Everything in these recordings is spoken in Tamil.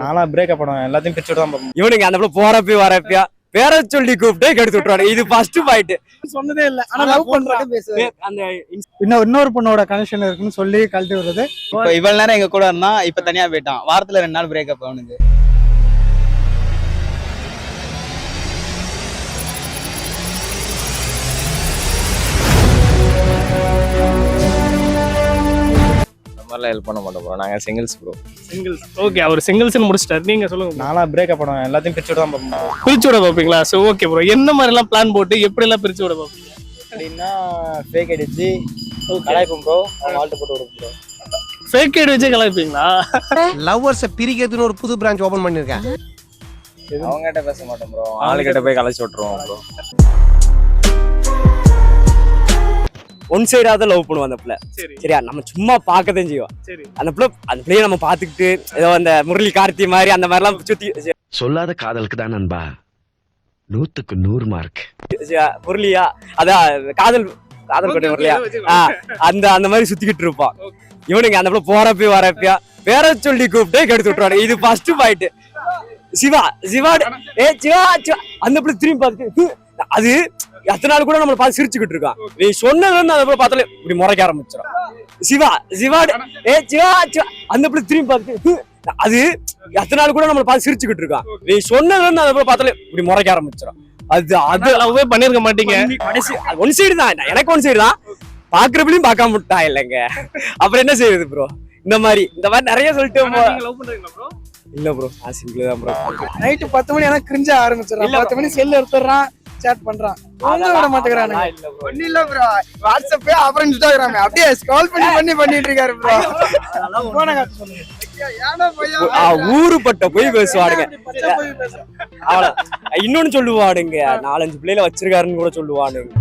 நானா பிரேக்கப் படம் எல்லாத்தையும் பிரிச்சுட்டு தான் பார்ப்பேன். இவனுங்க அந்த போறப்ப வரப்பியா பேர சொல்லி கூப்பிட்டு கெடுத்து விட்டுருவாங்க இது ஃபர்ஸ்ட் பாயிண்ட் சொன்னதே இல்ல. ஆனா லவ் பண்றான் அந்த இன்னும் இன்னொரு பொண்ணோட கனெக்ஷன் இருக்குன்னு சொல்லி கழட்டி விடுறது. இப்போ இவ்வளவு நேரம் எங்க கூட இருந்தான் இப்ப தனியா போயிட்டான். வாரத்துல ரெண்டு நாள் பிரேக்கப் அவனுக்கு. மாதிரிலாம் ஹெல்ப் பண்ண மாட்டோம் ப்ரோ நாங்க சிங்கிள்ஸ் ப்ரோ சிங்கிள்ஸ் ஓகே அவர் சிங்கிள்ஸ்னு முடிச்சிட்டாரு. நீங்க சொல்லுங்க. நானா பிரேக்கப் படம் எல்லாத்தையும் பிரிச்சுட்டு தான் பார்ப்பேன் பிரிச்சு விட பாப்பீங்களா சோ ஓகே ப்ரோ என்ன மாதிரி எல்லாம் பிளான் போட்டு எப்படி எல்லாம் பிரிச்சு விட பாப்பீங்க அப்படின்னா ஃபேக் அடிச்சு கலாய்ப்போம் ப்ரோ வாழ்த்து போட்டு விடுவோம் ப்ரோ ஃபேக் ஐடி வச்சு கலாய்ப்பீங்களா? லவ்வர்ஸை பிரிக்கிறதுன்னு ஒரு புது பிரான்ச் ஓபன் பண்ணிருக்கேன் அவங்ககிட்ட பேச மாட்டோம் ப்ரோ ஆளுகிட்ட போய் கலாய்ச்சி விட்டுருவோம் ப்ரோ ஒன் சைடாக தான் லவ் பண்ணுவோம் அந்த பிள்ளை. சரி. சரியா? நம்ம சும்மா பார்க்கதான் செய்வோம். சரி. அந்த பிள்ளை அந்த பிள்ளைய நம்ம பார்த்துக்கிட்டு ஏதோ அந்த முரளி கார்த்தி மாதிரி அந்த மாதிரிலாம் சுத்தி சொல்லாத காதலுக்கு தான் நண்பா. நூத்துக்கு நூறு மார்க் முரளியா? அதான் காதல் காதல் கொண்ட முரளியா? ஆ, அந்த அந்த மாதிரி சுத்திக்கிட்டு இருப்பான் இவனுங்க அந்த பிள்ளை போறப்ப வரப்பியா பேர சொல்லி கூப்பிட்டு கெடுத்து விட்டுருவாங்க இது ஃபர்ஸ்ட் பாயிண்ட் சிவா சிவா ஏ சிவா சிவா. அந்த பிள்ளை திரும்பி பார்த்துட்டு. அது எத்தனை நாள் கூட நம்மளை பார்த்து சிரிச்சுக்கிட்டு இருக்கான் நீ சொன்னதுல இருந்து பிள்ளை பார்த்தாலே இப்படி முறைக்க ஆரம்பிச்சிடும் சிவா சிவா ஏ சிவா சிவா அந்த பிள்ளை திரும்பி பார்த்துட்டு "ஹு." அது எத்தனை நாள் கூட நம்மளை பார்த்து சிரிச்சுக்கிட்டு இருக்கான் நீ சொன்னதுல இருந்து பிள்ளை பார்த்தாலே இப்படி முறைக்க ஆரம்பிச்சிடும் அது அது லவ்வே பண்ணிருக்க மாட்டீங்க. ஒன் சைடு தான். எனக்கு ஒன் சைடு தான். பாக்குறப்பலையும் பார்க்காம விட்டா இல்லைங்க. அப்புறம் என்ன செய்யுது ப்ரோ இந்த மாதிரி இந்த மாதிரி நிறைய சொல்லிட்டு போ- நீங்க லவ் பண்றீங்களா ப்ரோ இல்ல ப்ரோ நான் சிங்கிள் தான் ப்ரோ நைட்டு பத்து மணி ஆனா கிரிஞ்ச ஆரம்பிச்சிடறான். பத்து மணி செல் எடுத்துறான் சேட் பண்றான். அவங்க விட மாட்டேங்கிறானுங்க. ஒண்ணு இல்ல ப்ரோ வாட்ஸ்அப் அப்புறம் இன்ஸ்டாகிராம் அப்படியே ஸ்க்ரால் பண்ணி பண்ணி பண்ணிட்டு இருக்காரு ப்ரோ ஊருப்பட்ட போய் பேசுவானுங்க. பச்சை போய் பேசு. அவள இன்னொன்னு சொல்லுவானுங்க. நாலஞ்சு பிள்ளைல வச்சிருக்காருன்னு கூட சொல்லுவானுங்க.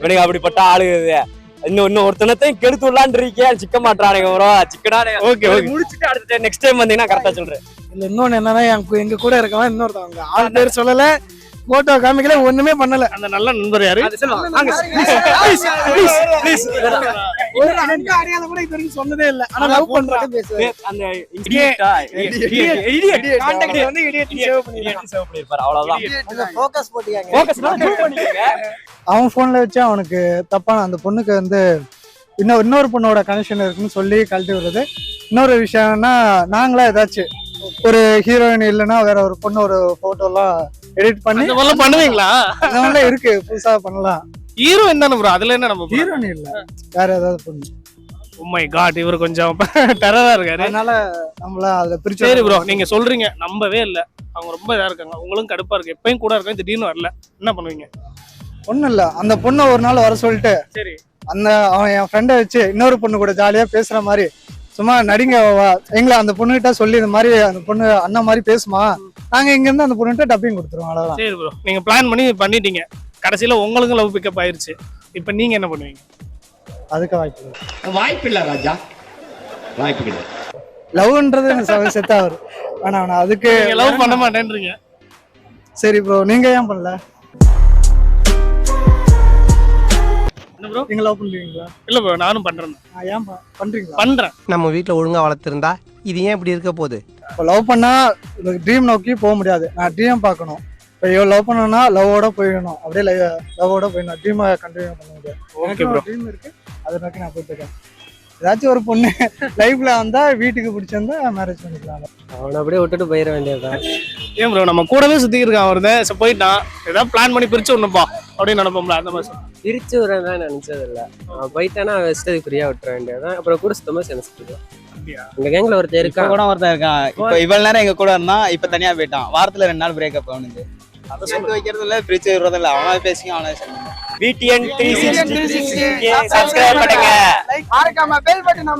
இவனுங்க அப்படிப்பட்ட ஆளுங்க. இன்னும் இன்னும் ஒருத்தனத்தையும் கெடுத்து விடலான்னு இருக்கேன் சிக்க மாட்டானுங்க ப்ரோ சிக்கனானே Okay, okay. முடிச்சுட்டு அடுத்த நெக்ஸ்ட் டைம் வந்தீங்கன்னா கரெக்டா சொல்றேன். இல்ல இன்னொன்னு என்னன்னா எங்க கூட இருக்கவன் இன்னொருத்தவங்க ஆள் பேர் சொல்லல போட்டோ காமிக்கல ஒண்ணுமே பண்ணல. அந்த நல்ல நண்பர் யாரு? அடையாளம் கூட இது வரைக்கும் சொன்னதே இல்ல. ஆனா லவ் அந்த. கான்டாக்ட் வந்து இடியட். சேவ் பண்ணிருப்பாரு, அவ்வளவுதான். ஃபோக்கஸ் பண்ணிக்கங்க. அவன் போன்ல வச்சு அவனுக்கு தப்பான அந்த பொண்ணுக்கு வந்து இன்னும் இன்னொரு பொண்ணோட கனெக்ஷன் இருக்குன்னு சொல்லி கழட்டி விடுறது. இன்னொரு விஷயம்னா நாங்களா ஏதாச்சும் ஒரு ஹீரோயின் இல்லைன்னா வேற ஒரு பொண்ணு ஒரு போட்டோ எல்லாம் எடிட் பண்ணி மாதிரிலாம் பண்ணுவீங்களா? இதெல்லாம் இருக்கு. புதுசா பண்ணலாம். ஹீரோ என்ன ப்ரோ அதுல என்ன நம்ம ஹீரோயின் இல்ல. வேற ஏதாவது பொண்ணு. மை காட் இவர் கொஞ்சம் டெரரா இருக்காரு. அதனால நம்மள அதுல பிரிச்சு சரி ப்ரோ நீங்க சொல்றீங்க. நம்பவே இல்ல. அவங்க ரொம்ப இதா இருக்காங்க. உங்களும் கடுப்பா இருக்கு. எப்பயும் கூட இருக்காங்க. திடீர்னு வரல. என்ன பண்ணுவீங்க? ஒண்ணும் இல்ல. அந்த பொண்ணை ஒரு நாள் வர சொல்லிட்டு சரி. அந்த அவன் என் ஃப்ரெண்டை வச்சு இன்னொரு பொண்ணு கூட ஜாலியா பேசுற மாதிரி சும்மா நடிங்க வா. எங்களை அந்த பொண்ணுகிட்ட சொல்லி இந்த மாதிரி அந்த பொண்ணு அண்ணன் மாதிரி பேசுமா? நாங்க இங்க இருந்து அந்த பொண்ணுகிட்ட டப்பிங் கொடுத்துருவோம் அவ்வளவுதான். சரி ப்ரோ நீங்க பிளான் பண்ணி பண்ணிட்டீங்க. கடைசியில உங்களுக்கும் லவ் பிக்கப் ஆயிருச்சு. இப்போ நீங்க என்ன பண்ணுவீங்க? அதுக்கு வாய்ப்பு இல்லை. வாய்ப்பில்லை ராஜா. வாய்ப்பு கிடையாது லவ்ன்றது எனக்கு செட் ஆகுது. வேணாம் வேணாம் அதுக்கு நீங்க லவ் பண்ண மாட்டேன்றீங்க. சரி ப்ரோ நீங்க ஏன் பண்ணல? ப்ரோ நீங்க லவ் பண்ணுவீங்களா இல்ல ப்ரோ நானும் பண்றேன். ஏன் ப- பண்றீங்களா? பண்றேன். நம்ம வீட்ல ஒழுங்கா வளர்த்திருந்தா இது ஏன் இப்படி இருக்க போகுது? இப்போ லவ் பண்ணா ட்ரீம் நோக்கி போக முடியாது. நான் ட்ரீம் பார்க்கணும். இப்போ இவ்வளோ லவ் பண்ணணும்னா லவ்வோட போயிடணும். அப்படியே லவ்வோட போயிடணும். ட்ரீமை கண்டினியூ பண்ண முடியாது. ஓகே ப்ரோ ட்ரீம் இருக்கு. அதை நோக்கி நான் போயிட்டு இருக்கேன். ஏதாச்சும் ஒரு பொண்ணு லைஃப்ல வந்தா வீட்டுக்கு பிடிச்சிருந்தா மேரேஜ் பண்ணிக்கலாம். அவனை அப்படியே விட்டுட்டு போயிட வேண்டியதுதான். ஏன் ப்ரோ நம்ம கூடவே சுத்தி இருக்கான் ஒருத்தன் சரி போயிட்டான். ஏதாவது பிளான் பண்ணி பிரிச்சு விடணும்ப்பா அப்படின்னு நினைப்போம்ல அந்த மாதிரி. பிரிச்சு விடுறேன் நினைச்சது இல்ல அவன் போயிட்டானா இஷ்டத்துக்கு ஃப்ரீயா விட்டுற வேண்டியதுதான். அப்புறம் கூட சுத்தமா சென்சிட்டிவ் அப்படியா? எங்க கேங்ல ஒருத்தர் இப்ப இருக்கான். கூட ஒருத்தன் இருக்கான். இப்ப இவ்வளவு நேரம் எங்க கூட இருந்தான் இப்ப தனியா போயிட்டான். வாரத்துல ரெண்டு நாள் பிரேக்கப் அவனுக்கு சேர்த்து வைக்கிறது இல்ல பிரிச்சு விடுறது இல்ல அவனா பேசிக்க அவனா சொல்லுங்க VTN 360 subscribe பண்ணுங்க மறக்காம பெல் பட்டன்